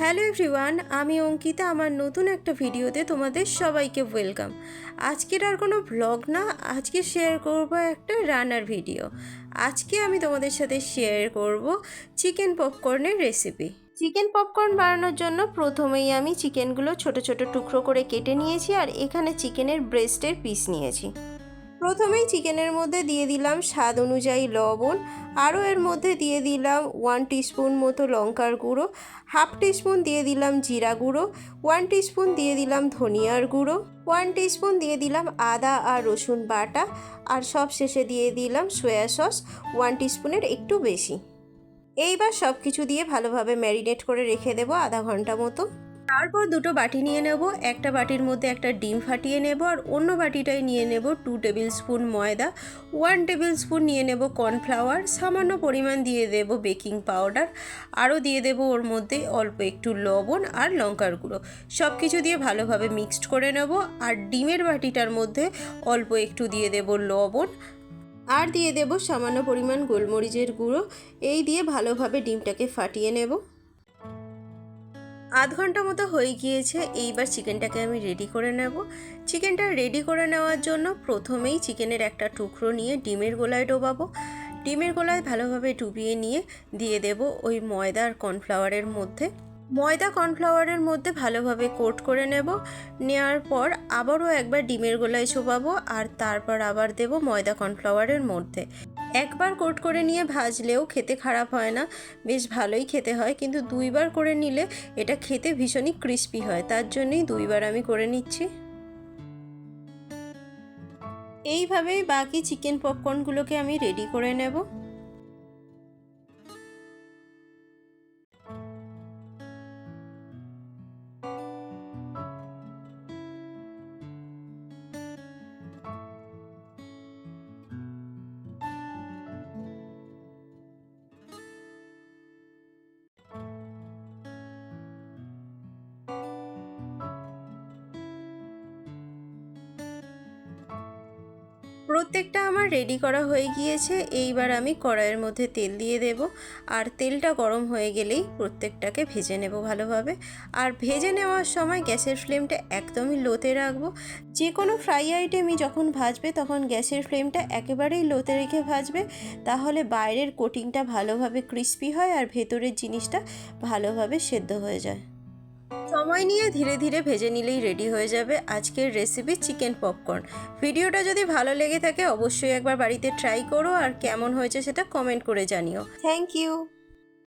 Hello everyone, আমি অঙ্কিতা, আমার নতুন একটা ভিডিওতে তোমাদের সবাইকে ওয়েলকাম। আজকের আর কোনো ব্লগ না, আজকে শেয়ার করব একটা রান্নার ভিডিও আজকে আমি তোমাদের সাথে শেয়ার করব চিকেন পপকর্নের রেসিপি চিকেন পপকর্ন বানানোর জন্য প্রথমেই আমি চিকেনগুলো ছোট ছোট টুকরো করে কেটে নিয়েছি আর এখানে চিকেনের ব্রেস্টের পিস নিয়েছি। প্রথমেই চিকেনের মধ্যে দিয়ে দিলাম স্বাদ অনুযায়ী লবণ, আরও এর মধ্যে দিয়ে দিলাম ওয়ান টিস্পুন মতো লঙ্কার গুঁড়ো হাফ টিস্পুন দিয়ে দিলাম জিরা গুঁড়ো ওয়ান টিস্পুন দিয়ে দিলাম ধনিয়ার গুঁড়ো ওয়ান টিস্পুন দিয়ে দিলাম আদা আর রসুন বাটা, আর সব শেষে দিয়ে দিলাম সয়া সস ওয়ান টিস্পুনের একটু বেশি। এইবার সব কিছু দিয়ে ভালোভাবে ম্যারিনেট করে রেখে দেবো আধা ঘণ্টা মতো। তারপর দুটো বাটি নিয়ে নেব, একটা বাটির মধ্যে একটা ডিম ফাটিয়ে নেব আর অন্য বাটিটায় নিয়ে নেব টু টেবিল স্পুন ময়দা ওয়ান টেবিল স্পুন নিয়ে নেব কর্নফ্লাওয়ার সামান্য পরিমাণ দিয়ে দেব বেকিং পাউডার আরও দিয়ে দেব ওর মধ্যে অল্প একটু লবণ আর লঙ্কার গুঁড়ো। সব কিছু দিয়ে ভালোভাবে মিক্সড করে নেব আর ডিমের বাটিটার মধ্যে অল্প একটু দিয়ে দেব লবণ আর দিয়ে দেব সামান্য পরিমাণ গোলমরিচের গুঁড়ো। এই দিয়ে ভালোভাবে ডিমটাকে ফাটিয়ে নেব। আধ ঘণ্টা মতো হয়ে গিয়েছে, এইবার চিকেনটাকে আমি রেডি করে নেব। চিকেনটা রেডি করে নেওয়ার জন্য প্রথমেই চিকেনের একটা টুকরো নিয়ে ডিমের গোলায় ডোবাবো। ডিমের গোলায় ভালোভাবে ডুবিয়ে নিয়ে দিয়ে দেব ওই ময়দা আর কর্নফ্লাওয়ারের মধ্যে। ময়দা, কর্নফ্লাওয়ারের মধ্যে ভালোভাবে কোট করে নেব। নেওয়ার পর আবারও একবার ডিমের গোলায় ছোপাবো আর তারপর আবার দেব ময়দা, কর্নফ্লাওয়ারের মধ্যে। একবার কোট করে নিয়ে ভাজলেও খেতে খারাপ হয় না। বেশ ভালোই খেতে হয়, কিন্তু দুইবার করে নিলে এটা খেতে ভীষণই ক্রিস্পি হয়। তার জন্যই দুইবার আমি করে নিচ্ছি। এইভাবেই বাকি চিকেন পপকর্নগুলোকে আমি রেডি করে নেব। প্রত্যেকটা আমার রেডি করা হয়ে গিয়েছে। এইবার আমি কড়াইয়ের মধ্যে তেল দিয়ে দেব। আর তেলটা গরম হয়ে গেলেই প্রত্যেকটাকে ভেজে নেব ভালোভাবে। আর ভেজে নেওয়ার সময় গ্যাসের ফ্লেমটা একদমই লোতে রাখব। যে কোনো ফ্রাই আইটেমই যখন ভাজবে, তখন গ্যাসের ফ্লেমটা একেবারেই লোতে রেখে ভাজবে। তাহলে বাইরের কোটিংটা ভালোভাবে ক্রিস্পি হয় আর ভেতরের জিনিসটা ভালোভাবে সেদ্ধ হয়ে যায়। সময় নিয়ে ধীরে ধীরে ভেজে নিলেই রেডি হয়ে যাবে আজকের রেসিপি চিকেন পপকর্ন ভিডিওটা যদি ভালো লেগে থাকে, অবশ্যই একবার বাড়িতে ট্রাই করো আর কেমন হয়েছে সেটা কমেন্ট করে জানিও। Thank you